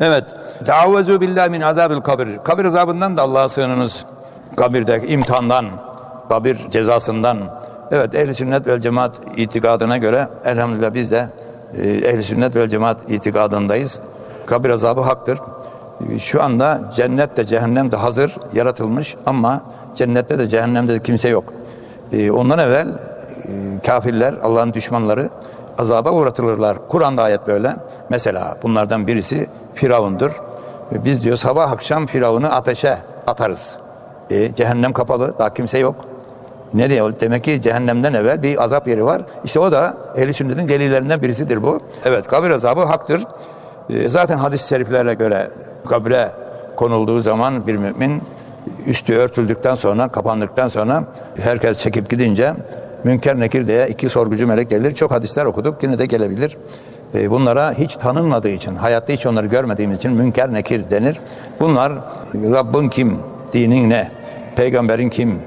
Evet. Teavvezu billahi min azabil kabir. Kabir azabından da Allah'a sığınınız. Kabirdeki imtihandan, kabir cezasından. Evet ehli sünnet vel cemaat itikadına göre elhamdülillah biz de e, ehli sünnet vel cemaat itikadındayız. Kabir azabı haktır. Şu anda cennet de cehennem de hazır yaratılmış ama cennette de cehennemde de kimse yok. E, Ondan evvel e, kafirler, Allah'ın düşmanları azaba uğratılırlar. Kur'an'da ayet böyle. Mesela bunlardan birisi Firavun'dur. Biz diyor sabah akşam Firavun'u ateşe atarız. E, cehennem kapalı, daha kimse yok. Nereye? Demek ki cehennemden evvel bir azap yeri var. İşte o da ehl sünnetin delillerinden birisidir bu. Evet kabir azabı haktır. E, zaten hadis-i şeriflere göre kabre konulduğu zaman bir mümin üstü örtüldükten sonra, kapandıktan sonra herkes çekip gidince Münker Nekir diye iki sorgucu melek gelir. Çok hadisler okuduk. Yine de gelebilir. E, Bunlara hiç tanınmadığı için, hayatta hiç onları görmediğimiz için Münker Nekir denir. Bunlar Rabbin kim, dinin ne, peygamberin kim,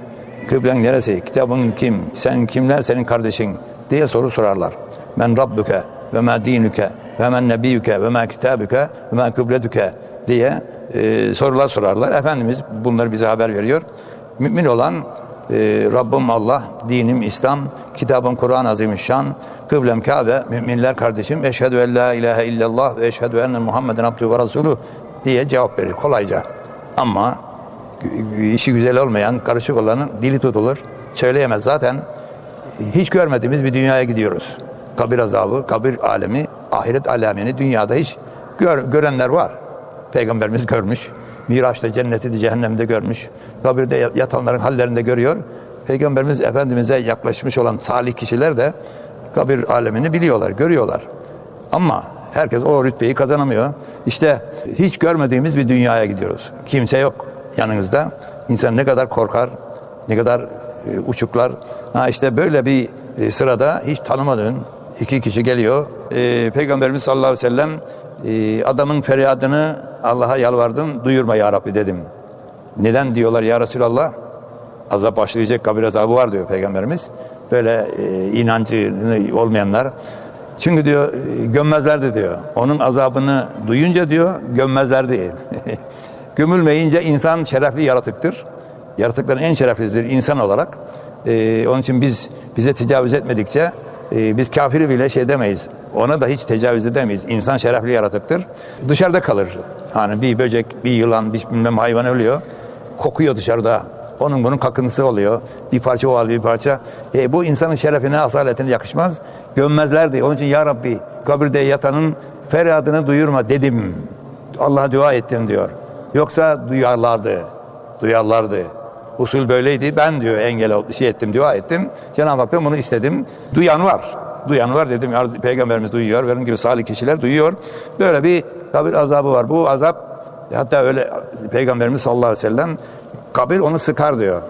kıblen neresi, kitabın kim, sen kimler senin kardeşin diye soru sorarlar. Men Rabbuke ve ma dinüke ve men nebiyyüke ve ma kitabüke ve ma kıbledüke diye e, sorular sorarlar. Efendimiz bunları bize haber veriyor. Mümin olan e, Rabbim Allah, dinim İslam, kitabım Kur'an Azimüşşan, kıblem Kabe, müminler kardeşim, eşhedü en la ilahe illallah ve eşhedü enne Muhammeden abdühü ve resulü diye cevap verir kolayca. Ama işi güzel olmayan, karışık olanın dili tutulur, söyleyemez zaten. Hiç görmediğimiz bir dünyaya gidiyoruz. Kabir azabı, kabir alemi, ahiret alemini dünyada hiç gör, görenler var. Peygamberimiz görmüş. Miraç'ta cenneti de cehennemde görmüş. Kabirde yatanların hallerini de görüyor. Peygamberimiz Efendimiz'e yaklaşmış olan salih kişiler de kabir alemini biliyorlar, görüyorlar. Ama herkes o rütbeyi kazanamıyor. İşte hiç görmediğimiz bir dünyaya gidiyoruz. Kimse yok yanınızda. İnsan ne kadar korkar, ne kadar e, uçuklar. Ha işte böyle bir e, sırada hiç tanımadığın iki kişi geliyor. E, Peygamberimiz sallallahu aleyhi ve sellem adamın feryadını Allah'a yalvardım, duyurma ya Rabbi dedim. Neden diyorlar ya Resulallah? Azap başlayacak kabir azabı var diyor Peygamberimiz. Böyle e, inancı olmayanlar. Çünkü diyor e, gömmezlerdi diyor. Onun azabını duyunca diyor gömmezlerdi. Gömülmeyince insan şerefli yaratıktır. Yaratıkların en şereflisidir insan olarak. E, onun için biz bize tecavüz etmedikçe e, biz kafiri bile şey demeyiz. Ona da hiç tecavüz edemeyiz. İnsan şerefli yaratıktır. Dışarıda kalır. Hani bir böcek, bir yılan, bir bilmem hayvan ölüyor. Kokuyor dışarıda. Onun bunun kakıntısı oluyor. Bir parça o bir parça. E, bu insanın şerefine, asaletine yakışmaz. Gömmezlerdi. Onun için ya Rabbi kabirde yatanın feryadını duyurma dedim. Allah'a dua ettim diyor. Yoksa duyarlardı. Duyarlardı. Usul böyleydi. Ben diyor engel şey ettim, dua ettim. Cenab-ı Hak'tan bunu istedim. Duyan var. Duyan var dedim. Peygamberimiz duyuyor. Benim gibi salih kişiler duyuyor. Böyle bir kabir azabı var. Bu azap hatta öyle Peygamberimiz sallallahu aleyhi ve sellem kabir onu sıkar diyor.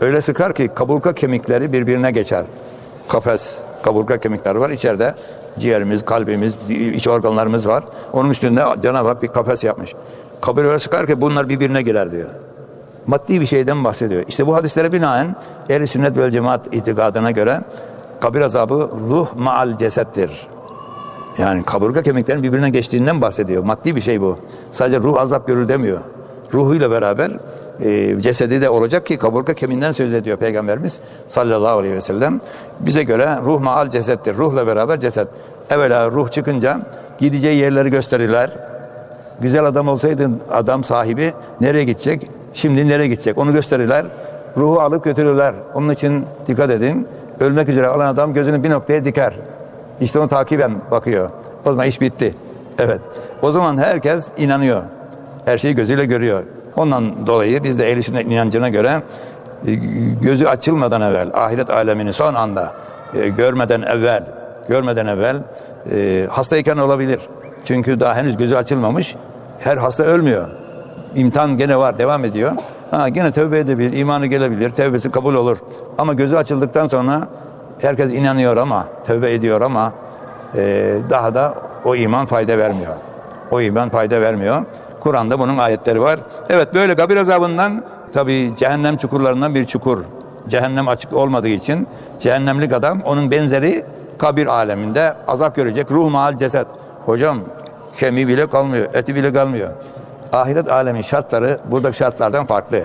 Öyle sıkar ki kaburga kemikleri birbirine geçer. Kafes, kaburga kemikleri var. İçeride ciğerimiz, kalbimiz, iç organlarımız var. Onun üstünde Cenab-ı Hak bir kafes yapmış. Kabir öyle sıkar ki bunlar birbirine girer diyor maddi bir şeyden bahsediyor. İşte bu hadislere binaen ehl sünnet vel cemaat itikadına göre kabir azabı ruh maal cesettir. Yani kaburga kemiklerin birbirine geçtiğinden bahsediyor. Maddi bir şey bu. Sadece ruh azap görür demiyor. Ruhuyla beraber e, cesedi de olacak ki kaburga kemiğinden söz ediyor Peygamberimiz sallallahu aleyhi ve sellem. Bize göre ruh maal cesettir. Ruhla beraber ceset. Evvela ruh çıkınca gideceği yerleri gösterirler. Güzel adam olsaydı adam sahibi nereye gidecek? Şimdi nereye gidecek? Onu gösterirler. Ruhu alıp götürürler. Onun için dikkat edin. Ölmek üzere olan adam gözünü bir noktaya diker. İşte onu takiben bakıyor. O zaman iş bitti. Evet. O zaman herkes inanıyor. Her şeyi gözüyle görüyor. Ondan dolayı biz de ehl inancına göre e, gözü açılmadan evvel ahiret alemini son anda e, görmeden evvel görmeden evvel e, hastayken olabilir. Çünkü daha henüz gözü açılmamış. Her hasta ölmüyor. İmtihan gene var, devam ediyor. Ha, gene tövbe edebilir, imanı gelebilir, tövbesi kabul olur. Ama gözü açıldıktan sonra herkes inanıyor ama, tövbe ediyor ama e, daha da o iman fayda vermiyor. O iman fayda vermiyor. Kur'an'da bunun ayetleri var. Evet böyle kabir azabından tabi cehennem çukurlarından bir çukur. Cehennem açık olmadığı için cehennemlik adam onun benzeri kabir aleminde azap görecek. Ruh maal ceset. Hocam Kemiği bile kalmıyor, eti bile kalmıyor. Ahiret alemin şartları buradaki şartlardan farklı.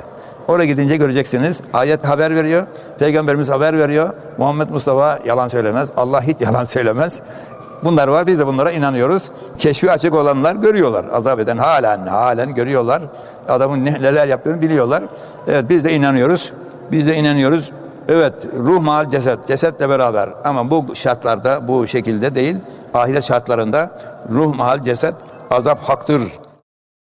Oraya gidince göreceksiniz. Ayet haber veriyor. Peygamberimiz haber veriyor. Muhammed Mustafa yalan söylemez. Allah hiç yalan söylemez. Bunlar var. Biz de bunlara inanıyoruz. Keşfi açık olanlar görüyorlar. Azap eden halen halen görüyorlar. Adamın ne- neler yaptığını biliyorlar. Evet biz de inanıyoruz. Biz de inanıyoruz. Evet ruh mal ceset. Cesetle beraber. Ama bu şartlarda bu şekilde değil. Ahiret şartlarında ruh mal ceset azap haktır